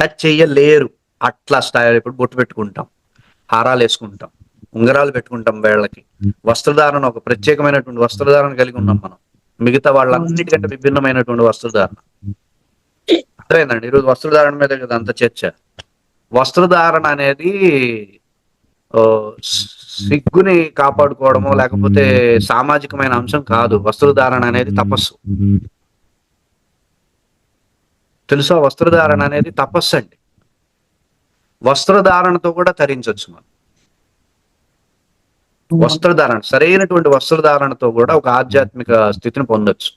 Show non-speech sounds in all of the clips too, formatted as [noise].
Touch చేయలేరు అట్లా style ఇప్పుడు బొట్టు పెట్టుకుంటాం. హారాలు వేసుకుంటాం. ఉంగరాలు పెట్టుకుంటాం వేళ్ళకి. వస్త్రధారణ ఒక ప్రత్యేకమైనటువంటి వస్త్రధారణ కలిగి ఉన్నాం మనం. మిగతా వాళ్ళన్నిటికంటే విభిన్నమైనటువంటి వస్త్రధారణ. అర్థమైందండి? ఈరోజు వస్త్రధారణ మీద కదా అంత చర్చ. వస్త్రధారణ అనేది ఓ, సిగ్గుని కాపాడుకోవడమో లేకపోతే సామాజికమైన అంశం కాదు. వస్త్రధారణ అనేది తపస్సు. తెలుసా వస్త్రధారణ అనేది తపస్సు అండి. వస్త్రధారణతో కూడా తరించవచ్చు మనం. వస్త్రధారణ సరైనటువంటి వస్త్రధారణతో కూడా ఒక ఆధ్యాత్మిక స్థితిని పొందొచ్చు.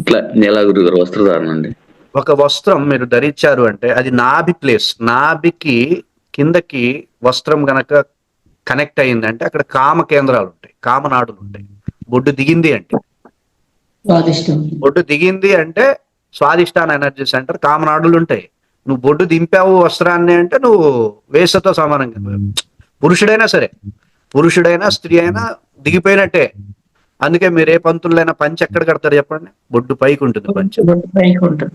ఇట్లా ఎలా గురుగారు వస్త్రధారణ అండి. ఒక వస్త్రం మీరు ధరించారు అంటే అది నాభి ప్లేస్ నాభికి కిందకి వస్త్రం గనక కనెక్ట్ అయిందంటే అక్కడ కామ కేంద్రాలు ఉంటాయి కామనాడులు ఉంటాయి. బొడ్డు దిగింది అంటే. బొడ్డు దిగింది అంటే స్వాదిష్టాన ఎనర్జీ సెంటర్ కామనాడులు ఉంటాయి నువ్వు బొడ్డు దింపావు వస్త్రాన్ని అంటే నువ్వు వేసతో సమానంగా పురుషుడైనా సరే పురుషుడైనా స్త్రీ అయినా దిగిపోయినట్టే. అందుకే మీరు ఏ పంతులైనా పంచ ఎక్కడ కడతారు చెప్పండి? బొడ్డు పైకి ఉంటుంది పంచ. పైకి ఉంటుంది.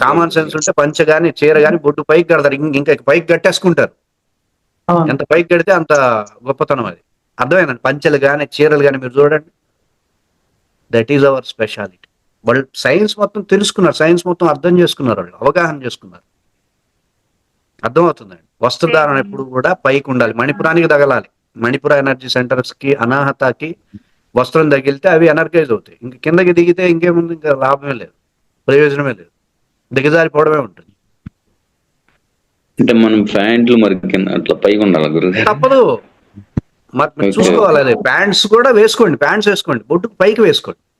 కామన్ సెన్స్ ఉంటే పంచ గాని చీర గాని బొడ్డు పైకి కడతారు. ఇంకా పైకి కట్టేసుకుంటారు. ఎంత పైకి కడితే అంత గొప్పతనం అది. అర్థమైందండి? పంచలు గాని చీరలు గాని మీరు చూడండి. దట్ ఈజ్ అవర్ స్పెషాలిటీ వాళ్ళు సైన్స్ మొత్తం తెలుసుకున్నారు సైన్స్ మొత్తం అర్థం చేసుకున్నారు వాళ్ళు అవగాహన చేసుకున్నారు. అర్థమవుతుందండి. వస్త్రధారణ ఎప్పుడు కూడా పైకి ఉండాలి. మణిపురానికి తగలాలి. మణిపుర ఎనర్జీ సెంటర్స్కి అనాహతకి వస్త్రం తగిలితే అవి ఎనర్గైజ్ అవుతాయి. ఇంక కిందకి దిగితే ఇంకేముంది? ఇంకా లాభమే లేదు. ప్రయోజనమే లేదు. దిగజారిపోవడమే ఉంటుంది. అంటే మనం ప్యాంట్లు మరి అట్లా పైకి ఉండాలి తప్పదు. మరి. చూసుకోవాలి అదే. ప్యాంట్స్ కూడా వేసుకోండి. ప్యాంట్స్ వేసుకోండి. బొడ్డుకు పైకి వేసుకోండి.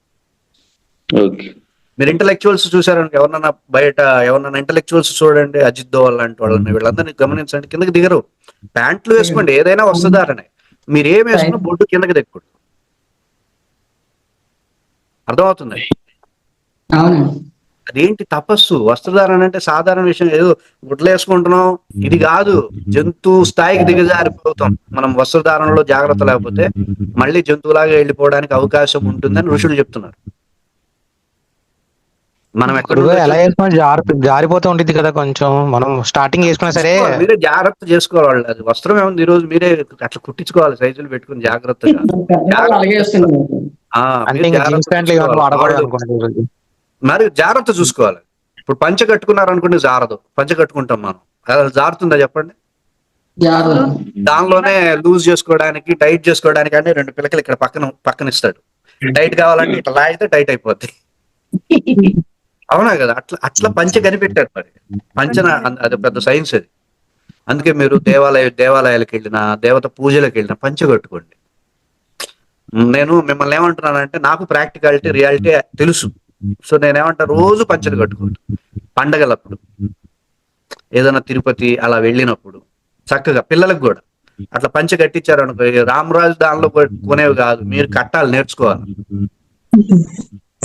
మీరు ఇంటలెక్చువల్స్ చూసారంటే ఎవరన్నా బయట ఎవరన్నా ఇంటలెక్చువల్స్ చూడండి అజిత్ దోవల్ లాంటి వాళ్ళని వీళ్ళందరినీ గమనించండి కిందకి దిగరు. ప్యాంట్లు వేసుకోండి ఏదైనా వస్తుందారనే మీరు ఏం వేసుకున్నా బొడ్డు కిందకి దిక్కూడదు అర్థమవుతుంది? అదేంటి తపస్సు? వస్త్రధారణ అంటే సాధారణ విషయం ఏదో గుడ్లు వేసుకుంటున్నాం ఇది కాదు. జంతు స్థాయికి దిగజారిపోతాం. మనం వస్త్రధారణలో జాగ్రత్త లేకపోతే మళ్ళీ జంతువులాగా వెళ్ళిపోవడానికి అవకాశం ఉంటుందని ఋషులు చెప్తున్నారు. మనం ఎక్కడ ఎలా వేసుకున్నా జారి జారిపోతూ ఉంటుంది కదా కొంచెం. మనం స్టార్టింగ్ వేసుకున్నా సరే. మీరే జాగ్రత్త చేసుకోవాలి అది వస్త్రం ఏముంది ఈ రోజు? మీరే అట్లా కుట్టించుకోవాలి సైజులు పెట్టుకుని జాగ్రత్తగా. [laughs] మీరు జాగ్రత్త చూసుకోవాలి. ఇప్పుడు పంచ కట్టుకున్నారు అనుకుంటే జారదు. పంచ కట్టుకుంటాం మనం. అది జారుతుందా చెప్పండి? దానిలోనే లూజ్ చేసుకోవడానికి టైట్ చేసుకోవడానికి అంటే రెండు పిల్లకలు ఇక్కడ పక్కన పక్కన ఇస్తాడు. [laughs] టైట్ కావాలంటే ఇట్లా లాగితే టైట్ అయిపోద్ది. [laughs] అవునా కదా? అట్లా అట్లా పంచ కనిపెట్టారు మరి. పంచన అది పెద్ద సైన్స్ అది. అందుకే మీరు దేవాలయ దేవాలయాలకు వెళ్ళినా దేవత పూజలకు వెళ్ళినా పంచ కట్టుకోండి. నేను మిమ్మల్ని ఏమంటున్నానంటే నాకు ప్రాక్టికాలిటీ రియాలిటీ తెలుసు. సో నేనేమంటా రోజు పంచలు కట్టుకోండి పండగలప్పుడు. ఏదైనా తిరుపతి అలా వెళ్ళినప్పుడు చక్కగా పిల్లలకు కూడా. అట్లా పంచ కట్టించారు అనుకో రామరాజు దానిలో కొనేవి కాదు. మీరు కట్టాలి నేర్చుకోవాలి.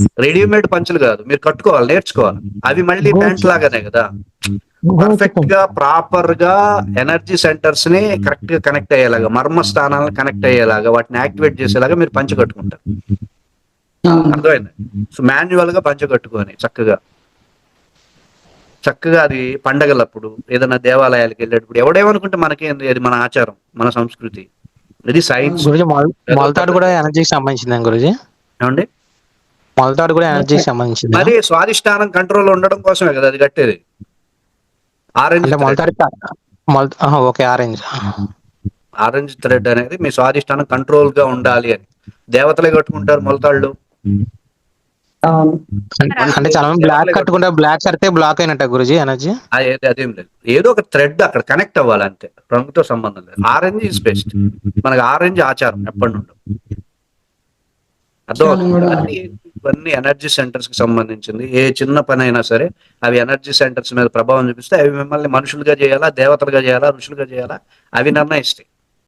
రెడీమేడ్ పంచలు కాదు మీరు కట్టుకోవాలి నేర్చుకోవాలి. అవి మళ్ళీ ప్యాంట్ లాగానే కదా. పర్ఫెక్ట్గా ప్రాపర్గా ఎనర్జీ సెంటర్స్ని కరెక్ట్గా కనెక్ట్ అయ్యేలాగా మర్మ స్థానాలను కనెక్ట్ అయ్యేలాగా వాటిని యాక్టివేట్ చేసేలాగా మీరు పంచ కట్టుకుంటారు. అర్థమైంది? సో మాన్యువల్గా పంచ కట్టుకొని చక్కగా చక్కగా అది పండగలప్పుడు ఏదైనా దేవాలయాలకు వెళ్ళేటప్పుడు ఎవడేమనుకుంటే మనకేంది అది మన ఆచారం మన సంస్కృతి. ఇది సైన్స్ గురుజీ మొల- మొలతాడు కూడా ఎనర్జీకి సంబంధించింది గురుజీ? ఏమండి? మొలతాడు కూడా [laughs] ఎనర్జీకి సంబంధించింది మరి స్వాదిష్టానం కంట్రోల్ ఉండడం కోసమే కదా అది కట్టేది. ఆరెంజ్ మొలతాడు ఓకే ఆరెంజ్ ఆరెంజ్ థ్రెడ్ అనేది మీ స్వాదిష్టానం కంట్రోల్గా ఉండాలి అని. దేవతలే కట్టుకుంటారు మొలతాళ్ళు. అంటే చాలా మంది బ్లాక్ కట్టుకుంటే బ్లాక్ కడితే బ్లాక్ అయినట్ట గురుజీ ఎనర్జీ? ఏది- అదేం లేదు. ఏదో ఒక థ్రెడ్ అక్కడ కనెక్ట్ అవ్వాలి అంతే. రంగుతో సంబంధం లేదు. ఆరెంజ్ ఇస్ బెస్ట్ మనకి ఆరెంజ్ ఆచారం ఎప్పటి నుండో. ఇవన్నీ ఎనర్జీ సెంటర్స్కి సంబంధించింది. ఏ చిన్న పని అయినా సరే అవి ఎనర్జీ సెంటర్స్ మీద ప్రభావం చూపిస్తే అవి మిమ్మల్ని మనుషులుగా చేయాలా దేవతలుగా చేయాలా ఋషులుగా చేయాలా? అవి నిర్ణయిస్తాయి.